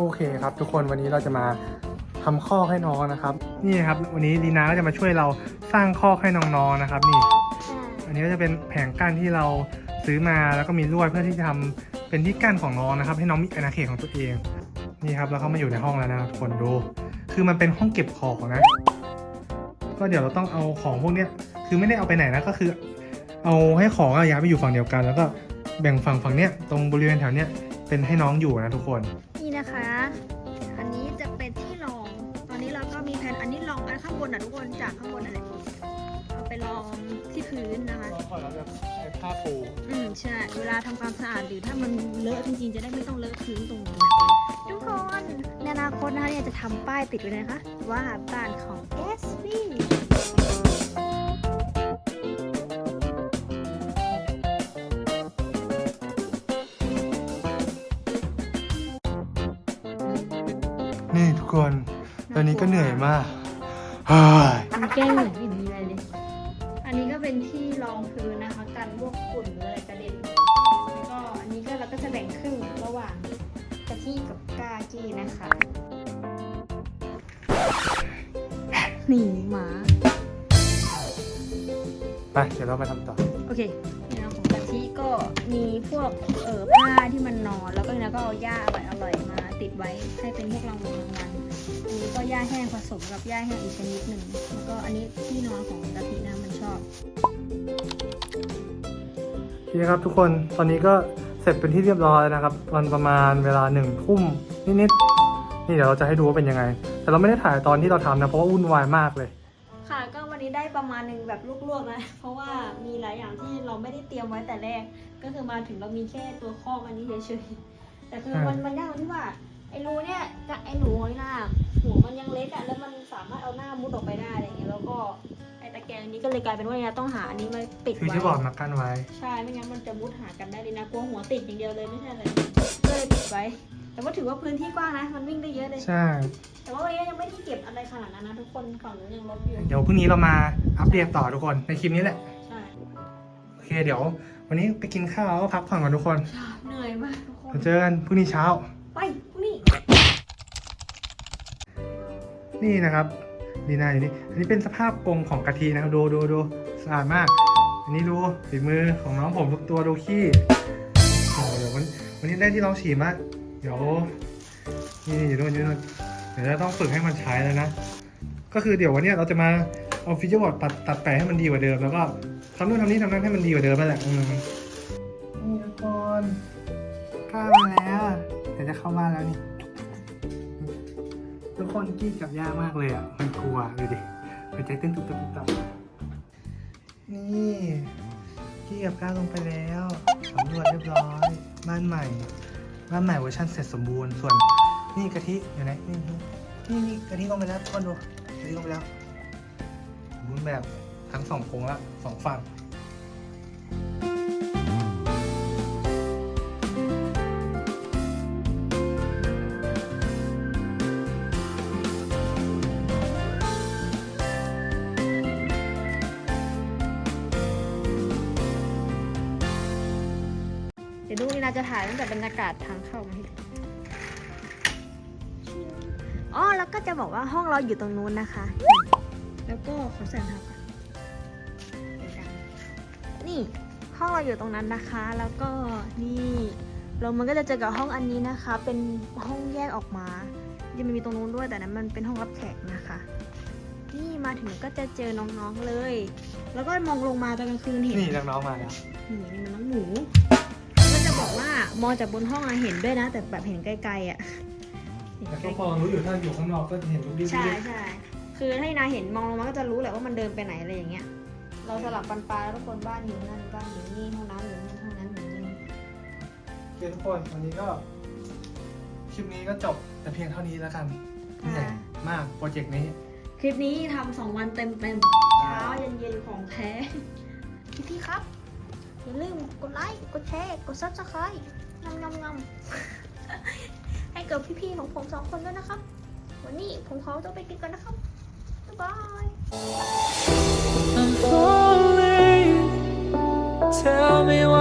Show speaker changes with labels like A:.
A: โอเคครับ ทุกคนวันนี้เราจะมาทำข้อกให้น้องนะครับ นี่ครับ วันนี้ดีนาก็จะมาช่วยเราสร้างข้อกให้น้องๆนะครับ นี่ อันนี้ก็จะเป็นแผงกั้นที่เราซื้อมาแล้วก็มีลวดเพื่อที่จะทำเป็นที่กั้นของน้องนะครับ ให้น้องมีอาณาเขตของตัวเอง นี่ครับแล้วเขามาอยู่ในห้องแล้วนะทุกคนดู คือมันเป็นห้องเก็บของนะ ก็เดี๋ยวเราต้องเอาของพวกเนี้ยคือไม่ได้เอาไปไหนนะก็คือ เอาให้ของอะย้ายไปอยู่ฝั่งเดียวกัน แล้วก็แบ่งฝั่งฝั่งเนี้ยตรงบริเวณแถวเนี้ยเป็นให้น้องอยู่นะทุกคน
B: นะคะ อันนี้จะเป็นที่รอง ตอนนี้เราก็มีแผ่นอันนี้รองอันข้างบนอะทุกคนจากข้างบนอะไรเอาไปรองที่พื้นนะคะ
A: เราจะใช้ผ้าปู
B: อืมใช่ เวลาทำความสะอาดหรือถ้ามันเลอะจริงๆจะได้ไม่ต้องเลอะพื้นตรงนี้ทุกคนในอนาคตนะคะเนี่ยจะทำป้ายติดไว้เลยนะคะว่าบ้านของ s b
A: นี่ทุกคน ตอนนี้ก็เหนื่อยมากเฮ้ย
B: อันแกล้งเหมือนไม่มีอะไรเลย อันนี้ก็เป็นที่รองพื้นนะคะกันพวกฝุ่นหรืออะไรกระเด็น แล้วก็อันนี้ก็เราก็จะแบ่งครึ่งระหว่างกะทิกับกาจีนะคะนี่หมา
A: ไปเดี๋ยวเราไปทำต่อ
B: โอเคเนี่ยของกะทิก็มีพวกเออผ้าที่มันนอน แล้วก็เนี่ยก็เอาหญ้าอร่อยอร่อยๆมา ติดไว้ให้เป็นพวกรางวัลรางวัลอันนี้ก็หญ้าแห้งผสมกับหญ้าแห้งอีกชนิดหนึ่งแล้วก็อันนี้ที่นอนของกะทินะมันชอบ
A: โอเคครับทุกคนตอนนี้ก็เสร็จเป็นที่เรียบร้อยนะครับตอนประมาณเวลาหนึ่งทุ่มนิดๆนี่เดี๋ยวเราจะให้ดูว่าเป็นยังไง แต่เราไม่ได้ถ่ายตอนที่เราทำนะเพราะว่าวุ่นวายมากเลย
B: ค่ะก็วันนี้ได้ประมาณหนึ่งแบบลวกๆนะ เพราะว่ามีหลายอย่างที่เราไม่ได้เตรียมไว้แต่แรก ก็คือมาถึงเรามีแค่ตัวคอกอันนี้เฉยๆ แต่คือมันมันยากตรงที่ว่า ไอ้รูเนี่ยกับไอ้หนูนี่นะหัวมันยังเล็กอะแล้วมันสามารถเอาหน้ามุดออกไปได้อะไรอย่างเงี้ยแล้วก็ไอ้ตะแกรงนี้ก็เลยกลายเป็นว่าเนี่ยต้องหาอันนี้มาปิด
A: คือ
B: ไว้
A: ที่บอกมากั้นไว้
B: ใช่ไม่งั้นมันจะมุดหากันได้เลยนะกลัวหัวติดอย่างเดียวเลยไม่ใช่เลยก็เลยปิดไว้ แต่ว่าถือว่าพื้นที่กว้างนะ มันวิ่งได้เยอะเลย
A: ใช่
B: แต่ว่าวันนี้ยังไม่ได้เก็บอะไรขนาดนั้นนะทุกคนฝั่งนู้นยังลบอยู่
A: เดี๋ยวพรุ่งนี้เรามาอัปเดตต่อทุกคนในคลิปนี้แหละ
B: ใช่
A: โอเคเดี๋ยว วันนี้ไปกินข้าวแล้วก็พักผ่อนกันทุกคน
B: เหนื่อยมากทุกคน
A: เดี๋ยวเจอกันพรุ่งนี้เช้า
B: ไปพรุ่งนี้
A: นี่นะครับดีนาอยู่นี่อันนี้เป็นสภาพกรงของกะทินะครับดูดูดูสะอาดมาก อันนี้ดูฝีมือของน้องผมทุกตัวดูขี้โอ้เดี๋ยววันวันนี้ได้ที่น้องฉี่มาเดี๋ยวนี่อยู่นู่นอยู่นู่นเดี๋ยวเราต้องฝึกให้มันใช้แล้วนะ ก็คือเดี๋ยววันเนี้ยเราจะมาเอาฟีเจอร์บอร์ดตัดตัดแปะให้มันดีกว่าเดิมแล้วก็ทำนู่นทำนี่ทำนั่นให้มันดีกว่าเดิมนั่นแหละอืมนี่ทุกคน กล้ามาแล้วเดี๋ยวจะเข้าบ้านแล้วนี่ ทุกคนกี้กับย่ามากเลยอะ มันกลัวดูดิหัวใจเต้นตุบตุบตุบตับนี่กี้กับก้าลงไปแล้วสำรวจเรียบร้อย บ้านใหม่ บ้านใหม่เวอร์ชันเสร็จสมบูรณ์ ส่วนนี่กะทิอยู่ไหนนี่นี่นี่กะทิลงไปแล้วทุกคนดูกะทิลงไปแล้วบูรณ์แบบทั้งสองโครงละสองฝั่ง
B: ดี๋ยวดูนี่นาจะถ่ายตั้งแต่บรรยากาศทางเข้ามาให้ดูอ๋อแล้วก็จะบอกว่าห้องเราอยู่ตรงนู้นนะคะ แล้วก็ขอใส่รองเท้าก่อนเดี๋ยวดังนี่ห้องเราอยู่ตรงนั้นนะคะ แล้วก็นี่เรามันก็จะเจอกับห้องอันนี้นะคะ เป็นห้องแยกออกมายังมันมีตรงนู้นด้วยแต่นั้นมันเป็นห้องรับแขกนะคะ นี่มาถึงก็จะเจอน้องๆเลย แล้วก็มองลงมาตอนกลางคืนเห็น
A: นี่น้องๆมาแล้ว
B: นี่นี่มันน้องหมูก็จะบอกว่า มองจากบนห้องอะเห็นด้วยนะ แต่แบบเห็นไกลๆอะเห็น
A: แล้ว
B: ไก
A: ก็
B: ล
A: พอรู้อยู่ถ้าอยู่ข้างนอกก็จะเห็นลูกดิ้น
B: ๆใช่ใช่คือถ้านาเห็นมองลงมาก็จะรู้แหละว่ามันเดินไปไหนอะไรอย่างเงี้ย เราสลับปันปลาแล้วทุกคนบ้านอยู่นั่นบ้านอยู่นี่ห้องน้ำอยู่นี่ห้องนั้นอยู่นี่
A: โอเคทุกคนวันนี้ก็คลิปนี้ก็จบแต่เพียงเท่านี้แล้วกันเหนื่อยมากโปรเจกต์นี้
B: คลิปนี้ทำสองวันเต็มๆเช้าเย็นๆของแท้พี่ๆครับ อย่าลืมกดไลค์ กดแชร์ กดซับสไครต์ งำงำให้กับพี่ๆของผมสองคนด้วยนะครับ วันนี้ผมขอตัวไปกินก่อนนะครับบ๊ายบาย
C: I'm falling Tell me why